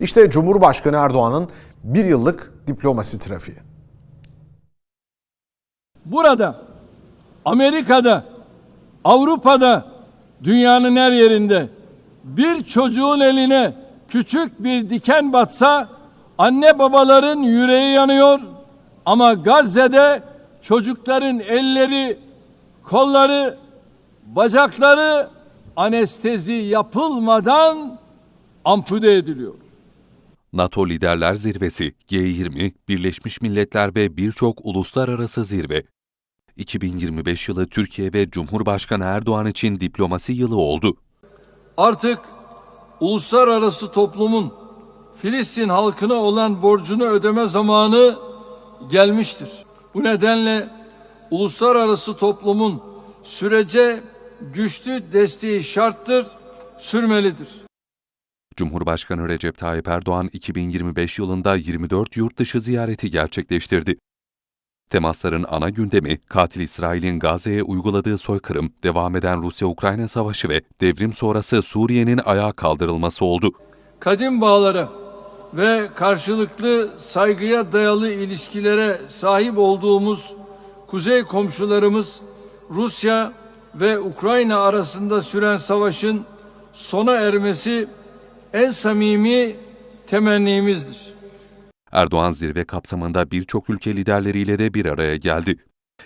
İşte Cumhurbaşkanı Erdoğan'ın bir yıllık diplomasi trafiği. Burada, Amerika'da, Avrupa'da, dünyanın her yerinde bir çocuğun eline küçük bir diken batsa anne babaların yüreği yanıyor ama Gazze'de çocukların elleri, kolları, bacakları anestezi yapılmadan ampute ediliyor. NATO Liderler Zirvesi, G20, Birleşmiş Milletler ve birçok uluslararası zirve. 2025 yılı Türkiye ve Cumhurbaşkanı Erdoğan için diplomasi yılı oldu. Artık uluslararası toplumun Filistin halkına olan borcunu ödeme zamanı gelmiştir. Bu nedenle uluslararası toplumun sürece güçlü desteği şarttır, sürmelidir. Cumhurbaşkanı Recep Tayyip Erdoğan 2025 yılında 24 yurt dışı ziyareti gerçekleştirdi. Temasların ana gündemi katil İsrail'in Gazze'ye uyguladığı soykırım, devam eden Rusya-Ukrayna savaşı ve devrim sonrası Suriye'nin ayağa kaldırılması oldu. Kadim bağlara ve karşılıklı saygıya dayalı ilişkilere sahip olduğumuz kuzey komşularımız Rusya ve Ukrayna arasında süren savaşın sona ermesi en samimi temennimizdir. Erdoğan zirve kapsamında birçok ülke liderleriyle de bir araya geldi.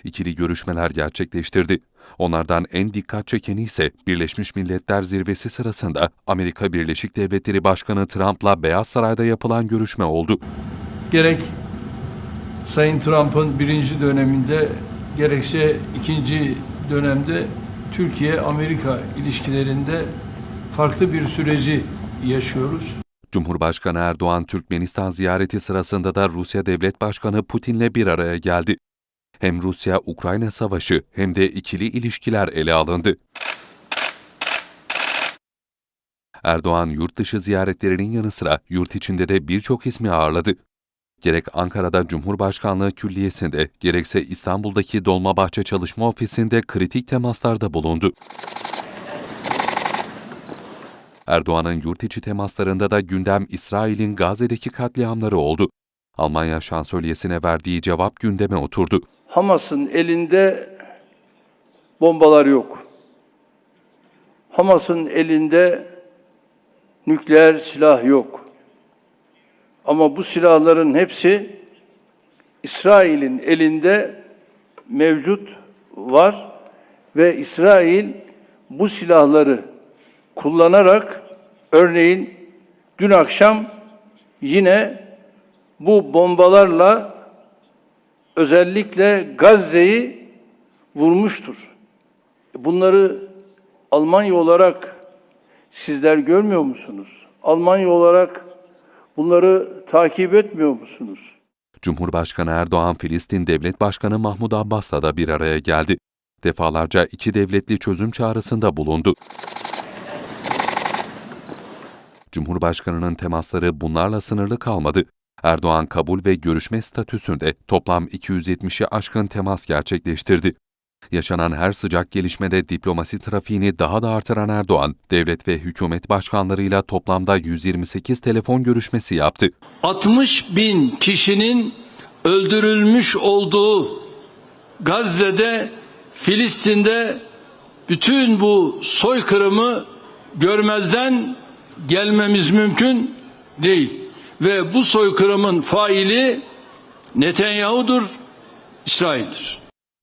İkili görüşmeler gerçekleştirdi. Onlardan en dikkat çekeni ise Birleşmiş Milletler Zirvesi sırasında Amerika Birleşik Devletleri Başkanı Trump'la Beyaz Saray'da yapılan görüşme oldu. Gerek Sayın Trump'ın birinci döneminde gerekse ikinci dönemde Türkiye-Amerika ilişkilerinde farklı bir süreci yaşıyoruz. Cumhurbaşkanı Erdoğan Türkmenistan ziyareti sırasında da Rusya Devlet Başkanı Putin'le bir araya geldi. Hem Rusya-Ukrayna savaşı hem de ikili ilişkiler ele alındı. Erdoğan yurt dışı ziyaretlerinin yanı sıra yurt içinde de birçok ismi ağırladı. Gerek Ankara'da Cumhurbaşkanlığı Külliyesi'nde gerekse İstanbul'daki Dolmabahçe Çalışma Ofisi'nde kritik temaslarda bulundu. Erdoğan'ın yurt içi temaslarında da gündem İsrail'in Gazze'deki katliamları oldu. Almanya şansölyesine verdiği cevap gündeme oturdu. Hamas'ın elinde bombalar yok. Hamas'ın elinde nükleer silah yok. Ama bu silahların hepsi İsrail'in elinde mevcut var ve İsrail bu silahları kullanarak örneğin dün akşam yine bu bombalarla özellikle Gazze'yi vurmuştur. Bunları Almanya olarak sizler görmüyor musunuz? Almanya olarak bunları takip etmiyor musunuz? Cumhurbaşkanı Erdoğan, Filistin Devlet Başkanı Mahmud Abbas'la da bir araya geldi. Defalarca iki devletli çözüm çağrısında bulundu. Cumhurbaşkanının temasları bunlarla sınırlı kalmadı. Erdoğan kabul ve görüşme statüsünde toplam 270'i aşkın temas gerçekleştirdi. Yaşanan her sıcak gelişmede diplomasi trafiğini daha da artıran Erdoğan, devlet ve hükümet başkanlarıyla toplamda 128 telefon görüşmesi yaptı. 60 bin kişinin öldürülmüş olduğu Gazze'de, Filistin'de bütün bu soykırımı görmezden gelmemiz mümkün değil. Ve bu soykırımın faili Netanyahu'dur, İsrail'dir.